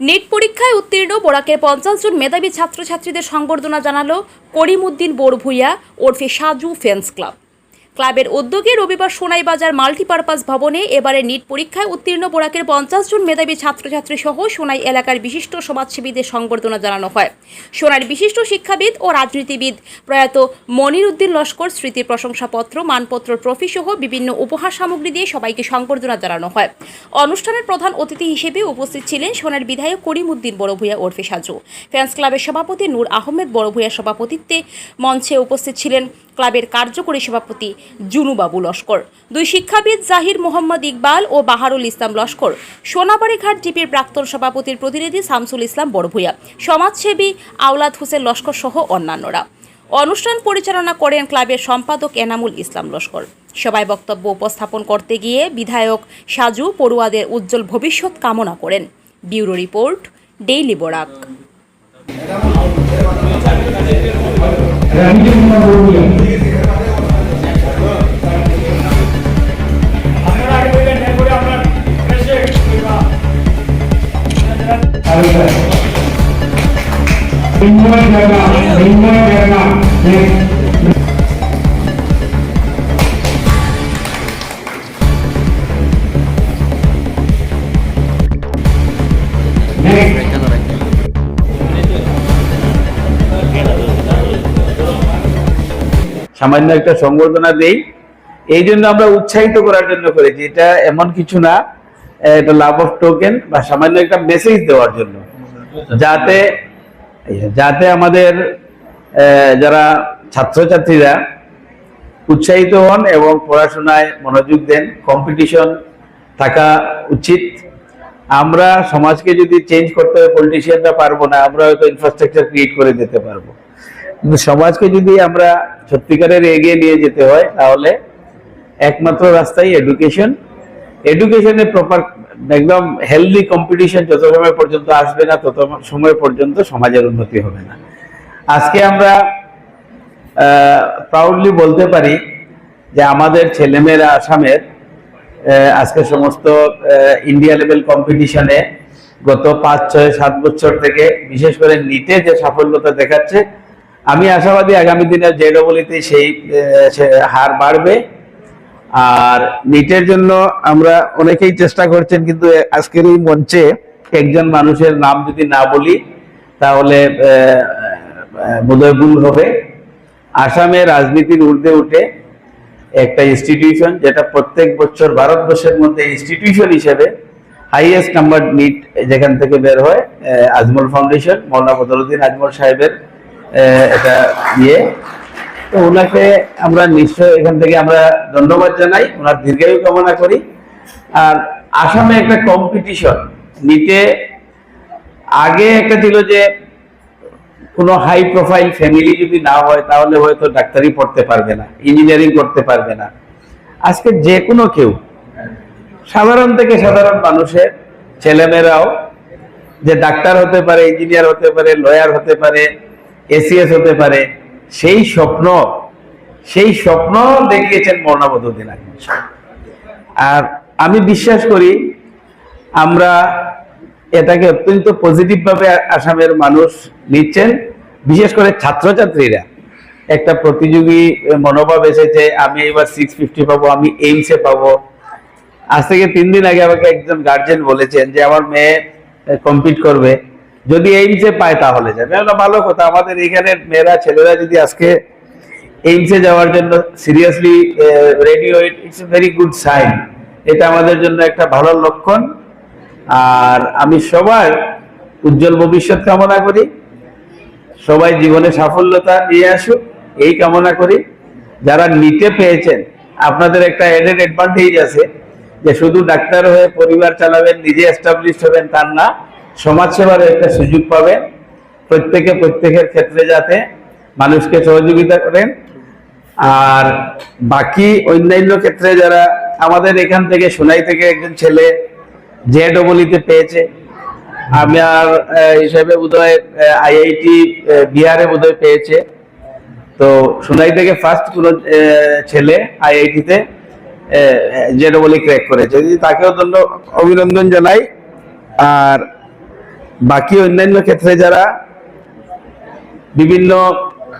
Net পরীক্ষায় উত্তীর্ণ বোরাকের পঞ্চাশ জন মেধাবী ছাত্রছাত্রীদের সংবর্ধনা জানালো করিমউদ্দিন বোরভুইয়া ওরফে সাজু ফেন্স ক্লাব। ক্লাবের উদ্যোগে রবিবার সোনাইবাজার মাল্টিপারপাস ভবনে এবারে নিট পরীক্ষায় উত্তীর্ণ বোরাকের পঞ্চাশ জন মেধাবী ছাত্রছাত্রী সহ সোনাই এলাকার বিশিষ্ট সমাজসেবীদের সংবর্ধনা জানানো হয়। সোনার বিশিষ্ট শিক্ষাবিদ ও রাজনীতিবিদ প্রয়াত মনির উদ্দিন লস্কর স্মৃতির প্রশংসাপত্র, মানপত্র, ট্রফি সহ বিভিন্ন উপহার সামগ্রী দিয়ে সবাইকে সংবর্ধনা জানানো হয়। অনুষ্ঠানের প্রধান অতিথি হিসেবে উপস্থিত ছিলেন সোনার বিধায়ক করিমউদ্দিন বড়ভূয়া ওরফে সাজু। ফ্যান্স ক্লাবের সভাপতি নূর আহমেদ বড়ভূয়ার সভাপতিত্বে মঞ্চে উপস্থিত ছিলেন ক্লাবের কার্যকরী সভাপতি জুনুবাবু লস্কর, দুই শিক্ষাবিদ জাহির মোহাম্মদ ইকবাল ও বাহারুল ইসলাম লস্কর, সোনাবাড়িঘাট জিপির প্রাক্তন সভাপতির প্রতিনিধি শামসুল ইসলাম বড়ভূয়া, সমাজসেবী আওলাদ হোসেন লস্কর সহ অন্যান্যরা। অনুষ্ঠান পরিচালনা করেন ক্লাবের সম্পাদক এনামুল ইসলাম লস্কর। সবাই বক্তব্য উপস্থাপন করতে গিয়ে বিধায়ক সাজু পড়ুয়াদের উজ্জ্বল ভবিষ্যৎ কামনা করেন। Bureau report, daily Barak. সামান্য একটা সংবর্ধনা দেই। এই জন্য আমরা উৎসাহিত করার জন্য করেছি। এটা এমন কিছু না এটা লাভ অফ টোকেন বা সামান্য একটা মেসেজ দেওয়ার জন্য। যাতে যাতে আমাদের যারা ছাত্রছাত্রীরা উৎসাহিত হন এবং পড়াশোনায় মনোযোগ দেন কম্পিটিশন থাকা উচিত। আমরা সমাজকে যদি চেঞ্জ করতে হয় পলিটিশিয়ানরা পারব না, আমরা হয়তো ইনফ্রাস্ট্রাকচার ক্রিয়েট করে দিতে পারব। কিন্তু সমাজকে যদি আমরা সত্যিকারের এগিয়ে নিয়ে যেতে হয়, তাহলে একমাত্র রাস্তাই এডুকেশন এডুকেশনে প্রপার একদম হেলদি কম্পিটিশন যত সময় পর্যন্ত আসবে না, তত সময় পর্যন্ত সমাজের উন্নতি হবে না। আজকে আমরা প্রাউডলি বলতে পারি যে আমাদের ছেলেমেয়েরা আসামের আজকে সমস্ত ইন্ডিয়া লেভেল কম্পিটিশনে গত পাঁচ, ছয়, সাত বছর থেকে বিশেষ করে নিতে যে সাফল্যতা দেখাচ্ছে, আমি আশাবাদী আগামী দিনে জে ডবলিতে সেই হার বাড়বে। আর নিটের জন্য আমরা অনেকেই চেষ্টা করছেন, কিন্তু আজকের এই মঞ্চে একজন মানুষের নাম যদি না বলি, তাহলে বোধহয় হবে। আসামে রাজনীতির ঊর্ধ্বে উঠে একটা ইনস্টিটিউশন যেটা প্রত্যেক বছর ভারতবর্ষের মধ্যে ইনস্টিটিউশন হিসেবে হাইয়েস্ট নাম্বার নিট যেখান থেকে বের হয় আজমল ফাউন্ডেশন মৌলানা বদরুদ্দিন আজমল সাহেবের এটা ইয়ে। তো ওনাকে আমরা নিশ্চয় এখান থেকে আমরা ধন্যবাদ জানাই। ওনার দীর্ঘায়ু কামনা করি। আর আসামে একটা কম্পিটিশন নিটে আগে একটা ছিল যে কোনো হাই প্রোফাইল ফ্যামিলি যদি না হয়, তাহলে হয়তো ডাক্তারি পড়তে পারবে না ইঞ্জিনিয়ারিং করতে পারবে না। আজকে যে কোনো কেউ, সাধারণ থেকে সাধারণ মানুষের, ছেলেমেয়েরাও, যে ডাক্তার হতে পারে ইঞ্জিনিয়ার হতে পারে লয়ার হতে পারে এসিএস হতে পারে সেই স্বপ্ন সেই স্বপ্ন দেখিয়েছেন মর্ণাবধূদিন আর আমি বিশ্বাস করি, আমরা এটাকে অত্যন্ত পজিটিভ ভাবে আসামের মানুষ নিচ্ছেন। বিশেষ করে ছাত্রছাত্রীরা। একটা প্রতিযোগী মনোভাব এসেছে, আমি এবার সিক্স ফিফটি পাবো, আমি এইমসে পাবো। আজ থেকে তিন দিন আগে আমাকে একজন গার্জেন বলেছেন যে, আমার মেয়ে কম্পিট করবে। যদি এইমসে পায় তাহলে যাবে। ভালো কথা। আমাদের এখানে মেয়েরা, ছেলেরা যদি আজকে এইমসে যাওয়ার জন্য seriously ready radio it's very good sign এটা আমাদের জন্য একটা ভালো লক্ষণ। আর আমি সবার উজ্জ্বল ভবিষ্যৎ কামনা করি। সবাই জীবনে সাফল্যতা নিয়ে আসুক, এই কামনা করি। যারা নিতে পেয়েছেন, আপনাদের একটা এডেড অ্যাডভান্টেজ আছে যে শুধু ডাক্তার হয়ে পরিবার চালাবেন, নিজে এস্টাবলিশ হবেন, তার না সমাজসেবার একটা সুযোগ পাবেন প্রত্যেকে প্রত্যেকের ক্ষেত্রে যাতে মানুষকে সহযোগিতা করেন। আর বাকি অন্যান্য ক্ষেত্রে যারা আমাদের এখান থেকে সোনাই থেকে একজন ছেলে জে ডবলিতে পেয়েছে আমার আহ, হিসাবে বোধহয় আইআইটি বিহারে বোধহয় পেয়েছে। তো সোনাই থেকে ফার্স্ট কোনো ছেলে আইআইটিতে জে ডবলি ক্র্যাক করেছে। তাকেও ধন্য অভিনন্দন জানাই। আর বাকি অন্যান্য ক্ষেত্রে যারা বিভিন্ন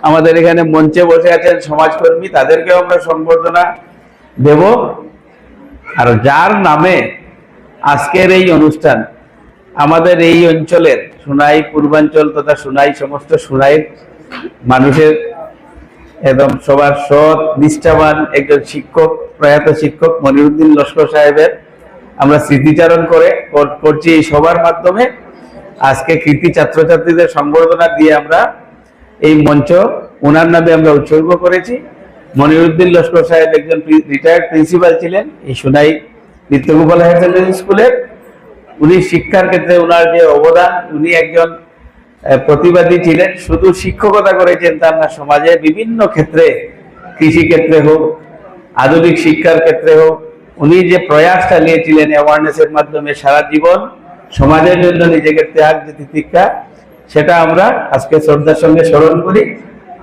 আমাদের এখানে মঞ্চে বসে আছেন সমাজকর্মী, তাদেরকেও আমরা সংবর্ধনা দেব। আর যার নামে আজকের এই অনুষ্ঠান, আমাদের এই অঞ্চলের সোনাই পূর্বাঞ্চল তথা সোনাই সমস্ত সোনাইয়ের মানুষের একদম সবার সৎ, নিষ্ঠাবান একজন শিক্ষক, প্রয়াত শিক্ষক মনিরুদ্দিন লস্কর সাহেবের আমরা স্মৃতিচারণ করে কর- করছি সবার মাধ্যমে। আজকে কৃতি ছাত্রছাত্রীদের সংবর্ধনা দিয়ে আমরা এই মঞ্চ ওনার নামে আমরা উৎসর্গ করেছি। মনিরুদ্দিন লস্কর সাহেব একজন রিটায়ার্ড প্রিন্সিপাল ছিলেন, এই সোনাই নিত্যগোপাল হায়ার সেকেন্ডারি স্কুলের উনি শিক্ষার ক্ষেত্রে ওনার যে অবদান, উনি একজন প্রতিবাদী ছিলেন। শুধু শিক্ষকতা করেছেন তার না, সমাজে বিভিন্ন ক্ষেত্রে, কৃষি ক্ষেত্রে হোক, আধুনিক শিক্ষার ক্ষেত্রে হোক, উনি যে প্রয়াস চালিয়েছিলেন অ্যাওয়ারনেসের মাধ্যমে সারা জীবন সমাজের জন্য নিজেকে ত্যাগ যে তিতিক্ষা, সেটা আমরা আজকে শ্রদ্ধার সঙ্গে স্মরণ করি।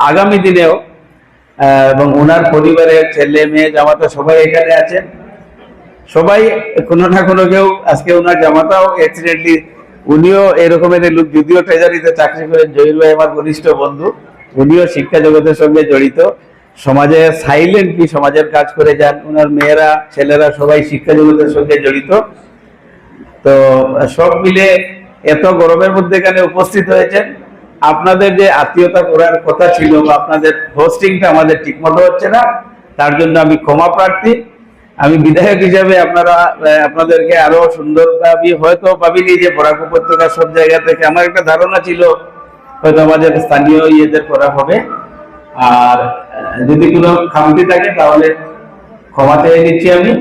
আগামী দিনেও এবং ওনার পরিবারের ছেলে, মেয়ে, জামাতা সবাই এখানে আছেন। সবাই কোনো না কোনো কেউ আজকে ওনার জামাতাও অ্যাক্সিডেন্টলি উনিও এরকমের লোক যদিও ট্রেজারিতে চাকরি করেন, জহির ভাই আমার ঘনিষ্ঠ বন্ধু, উনিও শিক্ষা জগতের সঙ্গে জড়িত। সমাজে সাইলেন্টলি সমাজের কাজ করে যান ওনার মেয়েরা, ছেলেরা সবাই শিক্ষা জগতের সঙ্গে জড়িত। তো সব মিলে এত গরমের মধ্যে এখানে উপস্থিত হয়েছেন। আপনাদের যে আত্মীয়তা করার কথা ছিল বা আপনাদের হোস্টিংটা আমাদের ঠিকমতো হচ্ছে না, তার জন্য আমি ক্ষমা প্রার্থী। আমি বিধায়ক হিসাবে আপনারা আপনাদেরকে আরও সুন্দর ভাবে হয়তো ভাবিনি যে বরাক উপত্যকা সব জায়গা থেকে। আমার একটা ধারণা ছিল, হয়তো আমাদের স্থানীয় ইয়েদের করা হবে। আর যদি কোনো খামতি থাকে তাহলে ক্ষমা চেয়ে নিচ্ছি আমি।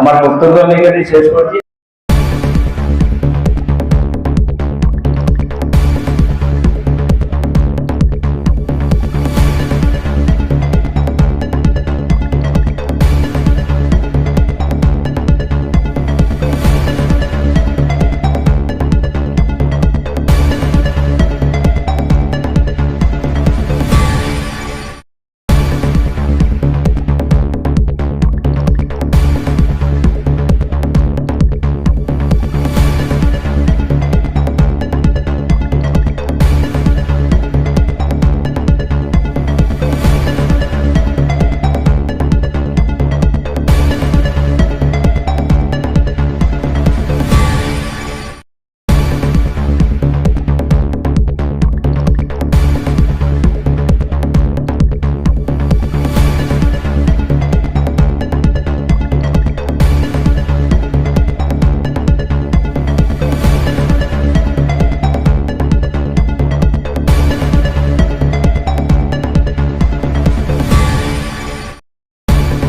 আমার বক্তব্য আমি এখানে শেষ করছি।